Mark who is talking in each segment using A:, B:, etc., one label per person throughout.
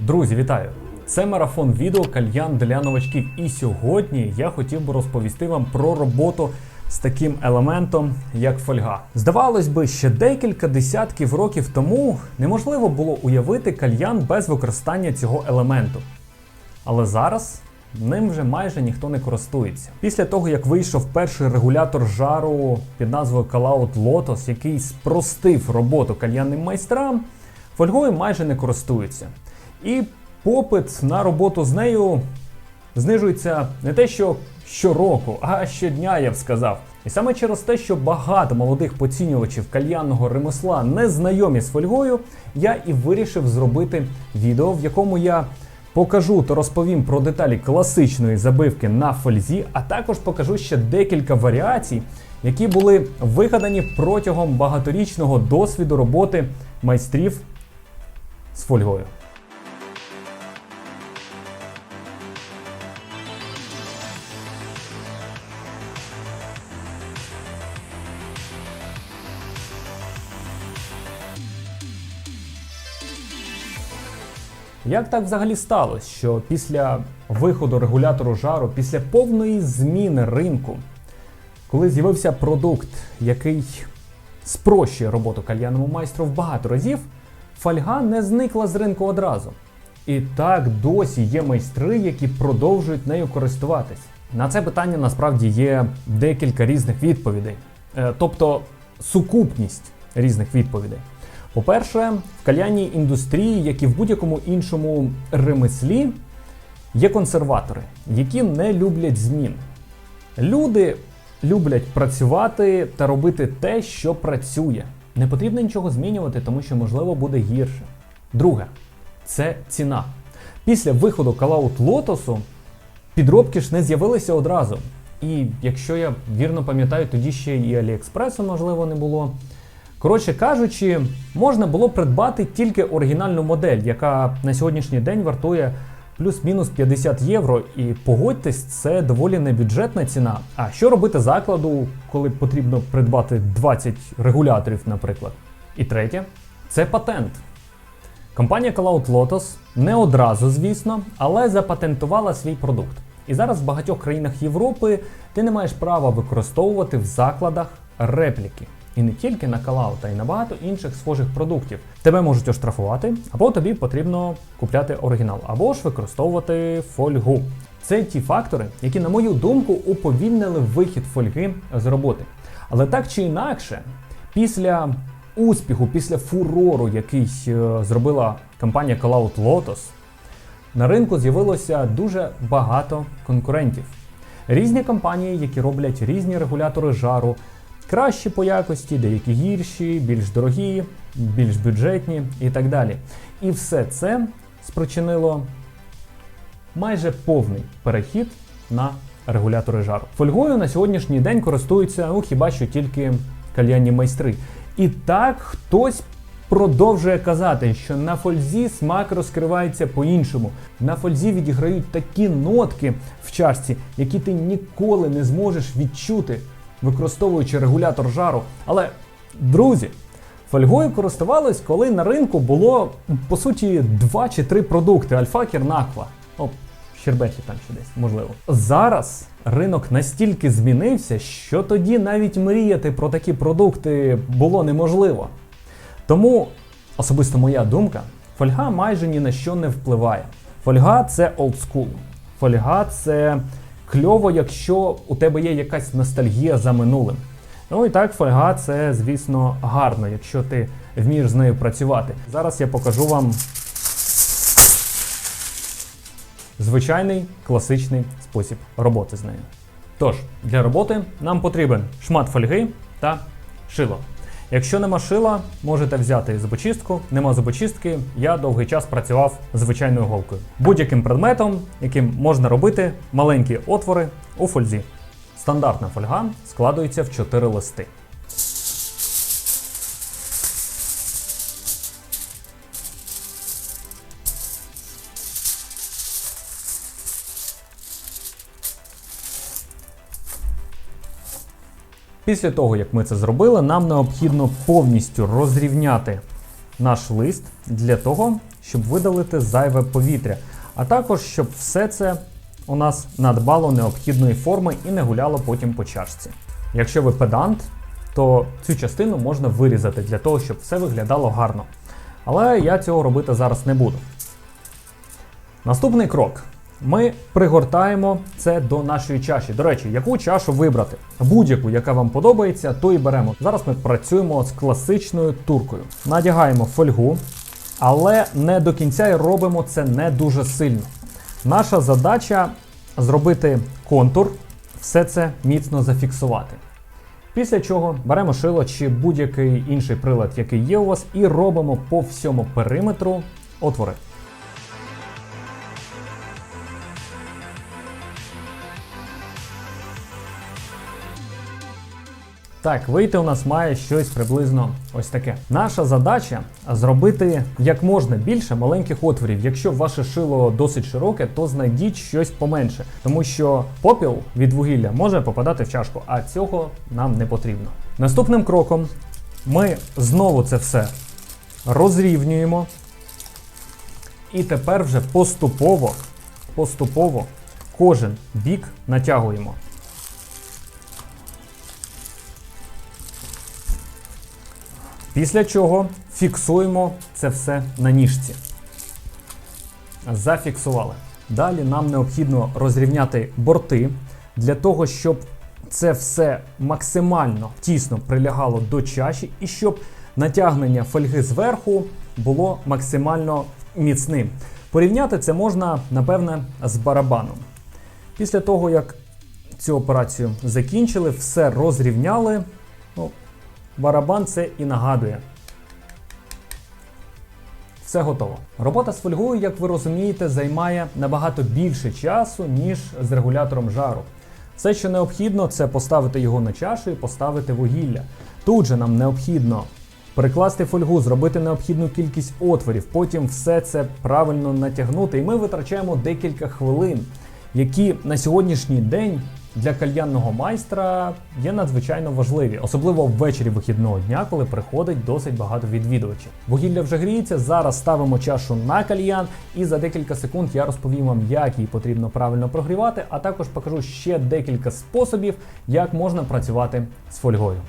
A: Друзі, вітаю! Це марафон відео кальян для новачків. І сьогодні я хотів би розповісти вам про роботу з таким елементом, як фольга. Здавалось би, ще декілька десятків років тому неможливо було уявити кальян без використання цього елементу. Але зараз ним вже майже ніхто не користується. Після того, як вийшов перший регулятор жару під назвою Callout Lotus, який спростив роботу кальянним майстрам, фольгою майже не користуються. І попит на роботу з нею знижується не те, що щороку, а щодня, я б сказав. І саме через те, що багато молодих поцінювачів кальянного ремесла не знайомі з фольгою, я і вирішив зробити відео, в якому я покажу та розповім про деталі класичної забивки на фользі, а також покажу ще декілька варіацій, які були вигадані протягом багаторічного досвіду роботи майстрів з фольгою. Як так взагалі сталося, що після виходу регулятору жару, після повної зміни ринку, коли з'явився продукт, який спрощує роботу кальянному майстру в багато разів, фольга не зникла з ринку одразу. І так досі є майстри, які продовжують нею користуватись. На це питання насправді є декілька різних відповідей, Е, тобто сукупність різних відповідей. По-перше, в кальянній індустрії, як і в будь-якому іншому ремеслі, є консерватори, які не люблять змін. Люди люблять працювати та робити те, що працює. Не потрібно нічого змінювати, тому що можливо буде гірше. Друге, це ціна. Після виходу Callout Lotus підробки ж не з'явилися одразу. І якщо я вірно пам'ятаю, тоді ще і Аліекспресу, можливо, не було. Коротше кажучи, можна було придбати тільки оригінальну модель, яка на сьогоднішній день вартує плюс-мінус 50 євро. І погодьтесь, це доволі небюджетна ціна. А що робити закладу, коли потрібно придбати 20 регуляторів, наприклад? І третє це патент. Компанія Cloud Lotus не одразу, звісно, але запатентувала свій продукт. І зараз в багатьох країнах Європи ти не маєш права використовувати в закладах репліки. І не тільки на Callout, а й на багато інших схожих продуктів. Тебе можуть оштрафувати, або тобі потрібно купляти оригінал, або ж використовувати фольгу. Це ті фактори, які, на мою думку, уповільнили вихід фольги з роботи. Але так чи інакше, після успіху, після фурору, який е, зробила компанія Callout Lotus, на ринку з'явилося дуже багато конкурентів. Різні компанії, які роблять різні регулятори жару, кращі по якості, деякі гірші, більш дорогі, більш бюджетні і так далі. І все це спричинило майже повний перехід на регулятори жару. Фольгою на сьогоднішній день користуються ну, хіба що тільки кальянні майстри. І так хтось продовжує казати, що на фользі смак розкривається по-іншому. На фользі відіграють такі нотки в чашці, які ти ніколи не зможеш відчути, використовуючи регулятор жару. Але, друзі, фольгою користувались, коли на ринку було по суті два чи три продукти: Альфакер, Наква. О, Щербеті там ще десь, можливо. Зараз ринок настільки змінився, що тоді навіть мріяти про такі продукти було неможливо. Тому, особисто моя думка, фольга майже ні на що не впливає. Фольга це олдскул. Фольга це кльово, якщо у тебе є якась ностальгія за минулим. Ну і так, фольга це, звісно, гарно, якщо ти вмієш з нею працювати. Зараз я покажу вам звичайний класичний спосіб роботи з нею. Тож, для роботи нам потрібен шмат фольги та шило. Якщо нема шила, можете взяти зубочистку. Нема зубочистки, я довгий час працював звичайною голкою. Будь-яким предметом, яким можна робити маленькі отвори у фользі. Стандартна фольга складується в 4 листи. Після того, як ми це зробили, нам необхідно повністю розрівняти наш лист для того, щоб видалити зайве повітря, а також щоб все це у нас надбало необхідної форми і не гуляло потім по чашці. Якщо ви педант, то цю частину можна вирізати для того, щоб все виглядало гарно. Але я цього робити зараз не буду. Наступний крок. Ми пригортаємо це до нашої чаші. До речі, яку чашу вибрати? Будь-яку, яка вам подобається, то і беремо. Зараз ми працюємо з класичною туркою. Надягаємо фольгу, але не до кінця і робимо це не дуже сильно. Наша задача зробити контур, все це міцно зафіксувати. Після чого беремо шило чи будь-який інший прилад, який є у вас, і робимо по всьому периметру отвори. Так, вийти у нас має щось приблизно ось таке. Наша задача зробити як можна більше маленьких отворів. Якщо ваше шило досить широке, то знайдіть щось поменше, тому що попіл від вугілля може попадати в чашку, а цього нам не потрібно. Наступним кроком ми знову це все розрівнюємо. І тепер вже поступово, поступово кожен бік натягуємо. Після чого фіксуємо це все на ніжці. Зафіксували. Далі нам необхідно розрівняти борти для того, щоб це все максимально тісно прилягало до чаші і щоб натягнення фольги зверху було максимально міцним. Порівняти це можна, напевне, з барабаном. Після того, як цю операцію закінчили, все розрівняли. Ну, Барабан це і нагадує. Все готово. Робота з фольгою, як ви розумієте, займає набагато більше часу, ніж з регулятором жару. Все, що необхідно, це поставити його на чашу і поставити вугілля. Тут же нам необхідно перекласти фольгу, зробити необхідну кількість отворів, потім все це правильно натягнути. І ми витрачаємо декілька хвилин, які на сьогоднішній день для кальянного майстра є надзвичайно важливі, особливо ввечері вихідного дня, коли приходить досить багато відвідувачів. Вугілля вже гріється. Зараз ставимо чашу на кальян, і за декілька секунд я розповім вам, як її потрібно правильно прогрівати, а також покажу ще декілька способів, як можна працювати з фольгою.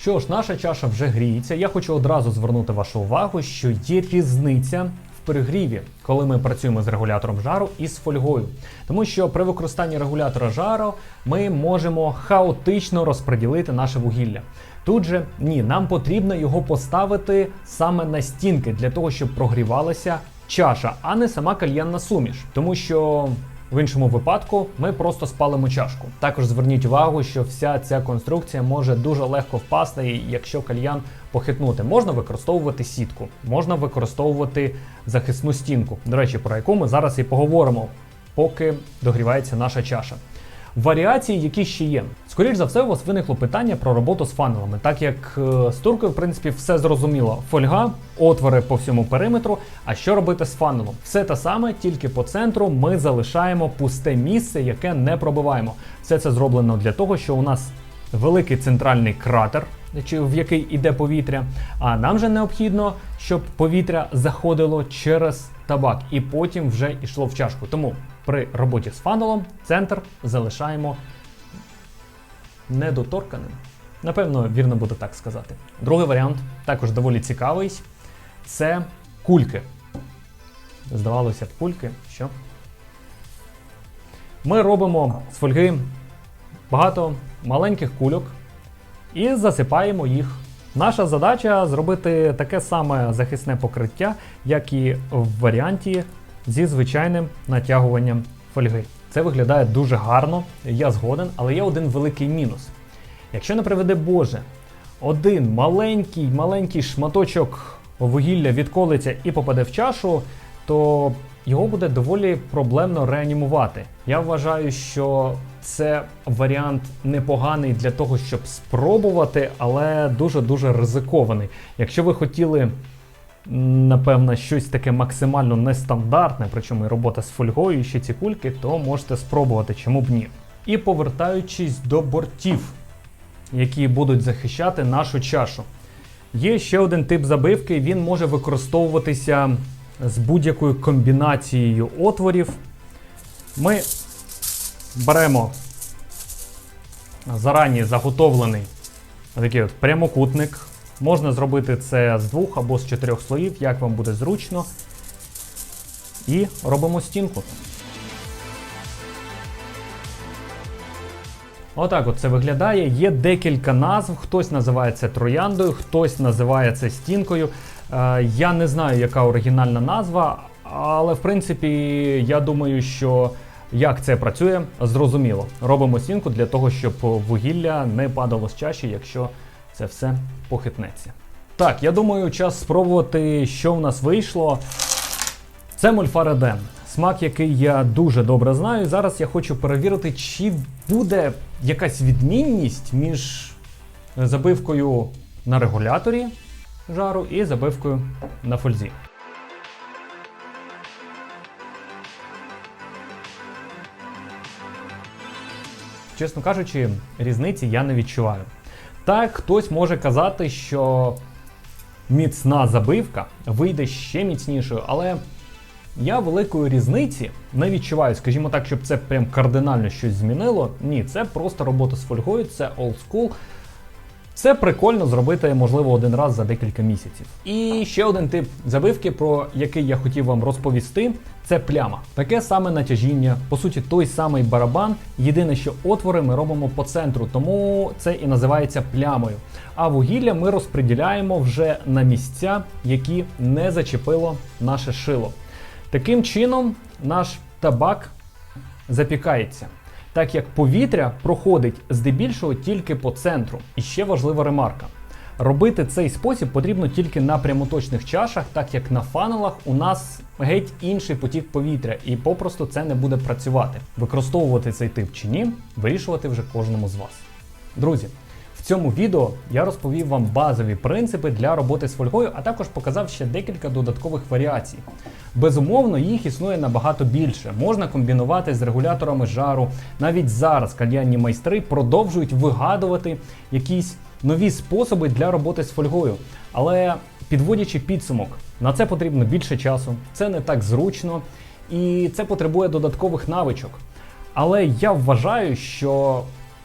A: Що ж, наша чаша вже гріється. Я хочу одразу звернути вашу увагу, що є різниця перегріві, коли ми працюємо з регулятором жару і з фольгою. Тому що при використанні регулятора жару ми можемо хаотично розподілити наше вугілля. Тут же ні, нам потрібно його поставити саме на стінки для того, щоб прогрівалася чаша, а не сама кальянна суміш. Тому що в іншому випадку ми просто спалимо чашку. Також зверніть увагу, що вся ця конструкція може дуже легко впасти, якщо кальян похитнути. Можна використовувати сітку, можна використовувати захисну стінку. До речі, про яку ми зараз і поговоримо, поки догрівається наша чаша. Варіації, які ще є. Скоріш за все, у вас виникло питання про роботу з фанелами, так як е, з туркою, в принципі, все зрозуміло. Фольга, отвори по всьому периметру. А що робити з фанелом? Все те саме, тільки по центру ми залишаємо пусте місце, яке не пробиваємо. Все це зроблено для того, що у нас великий центральний кратер, чи в який іде повітря. А нам же необхідно, щоб повітря заходило через табак і потім вже йшло в чашку. Тому при роботі з фанелом центр залишаємо недоторканим. Напевно, вірно буде так сказати. Другий варіант, також доволі цікавий, це кульки. Здавалося б, кульки, що? Ми робимо з фольги багато маленьких кульок і засипаємо їх. Наша задача зробити таке саме захисне покриття, як і в варіанті зі звичайним натягуванням фольги. Це виглядає дуже гарно, я згоден, але є один великий мінус. Якщо не приведе Боже, один маленький маленький шматочок вугілля відколиться і попаде в чашу, то його буде доволі проблемно реанімувати. Я вважаю, що це варіант непоганий для того, щоб спробувати, але дуже-дуже ризикований. Якщо ви хотіли, напевно, щось таке максимально нестандартне, причому і робота з фольгою, і ще ці кульки, то можете спробувати, чому б ні. І повертаючись до бортів, які будуть захищати нашу чашу. Є ще один тип забивки, він може використовуватися з будь-якою комбінацією отворів. Ми беремо зарані заготовлений такий от прямокутник. Можна зробити це з двох або з чотирьох слоїв, як вам буде зручно. І робимо стінку. Отак от це виглядає. Є декілька назв. Хтось називає це трояндою, хтось називає це стінкою. Е, я не знаю, яка оригінальна назва, але в принципі я думаю, що як це працює, зрозуміло. Робимо стінку для того, щоб вугілля не падало з чаші, якщо це все похитнеться. Так, я думаю, час спробувати, що в нас вийшло. Це мольфареден. Смак, який я дуже добре знаю. Зараз я хочу перевірити, чи буде якась відмінність між забивкою на регуляторі жару і забивкою на фользі. Чесно кажучи, різниці я не відчуваю. Так, хтось може казати, що міцна забивка вийде ще міцнішою, але я великої різниці не відчуваю, скажімо так, щоб це прям кардинально щось змінило. Ні, це просто робота з фольгою, це олдскул. Це прикольно зробити, можливо, один раз за декілька місяців. І ще один тип забивки, про який я хотів вам розповісти, це пляма. Таке саме натяжіння, по суті, той самий барабан. Єдине, що отвори ми робимо по центру, тому це і називається плямою. А вугілля ми розподіляємо вже на місця, які не зачепило наше шило. Таким чином, наш табак запікається так як повітря проходить здебільшого тільки по центру. І ще важлива ремарка. Робити цей спосіб потрібно тільки на прямоточних чашах, так як на фанелах у нас геть інший потік повітря, і попросту це не буде працювати. Використовувати цей тип чи ні, вирішувати вже кожному з вас. Друзі, цьому відео я розповів вам базові принципи для роботи з фольгою, а також показав ще декілька додаткових варіацій. Безумовно, їх існує набагато більше. Можна комбінувати з регуляторами жару. Навіть зараз кальянні майстри продовжують вигадувати якісь нові способи для роботи з фольгою. Але підводячи підсумок, на це потрібно більше часу, це не так зручно і це потребує додаткових навичок. Але я вважаю, що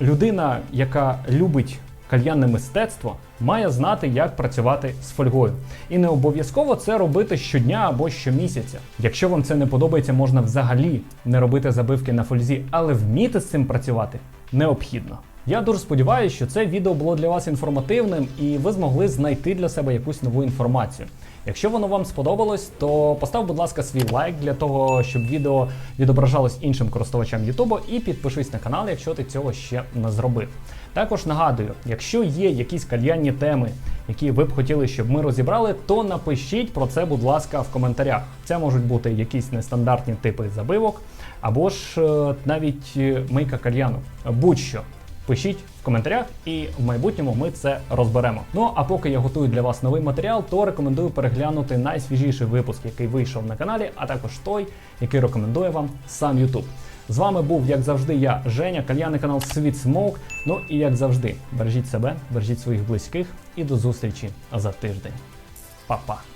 A: людина, яка любить кальянне мистецтво, має знати, як працювати з фольгою. І не обов'язково це робити щодня або щомісяця. Якщо вам це не подобається, можна взагалі не робити забивки на фользі, але вміти з цим працювати необхідно. Я дуже сподіваюся, що це відео було для вас інформативним і ви змогли знайти для себе якусь нову інформацію. Якщо воно вам сподобалось, то постав, будь ласка, свій лайк для того, щоб відео відображалось іншим користувачам Ютубу, і підпишись на канал, якщо ти цього ще не зробив. Також нагадую, якщо є якісь кальянні теми, які ви б хотіли, щоб ми розібрали, то напишіть про це, будь ласка, в коментарях. Це можуть бути якісь нестандартні типи забивок, або ж е, навіть е, мийка кальяну. Будь-що. Пишіть в коментарях, і в майбутньому ми це розберемо. Ну а поки я готую для вас новий матеріал, то рекомендую переглянути найсвіжіший випуск, який вийшов на каналі, а також той, який рекомендує вам сам YouTube. З вами був, як завжди, я, Женя, кальяний канал Світ Смоук. Ну і як завжди, бережіть себе, бережіть своїх близьких і до зустрічі за тиждень. Па-па!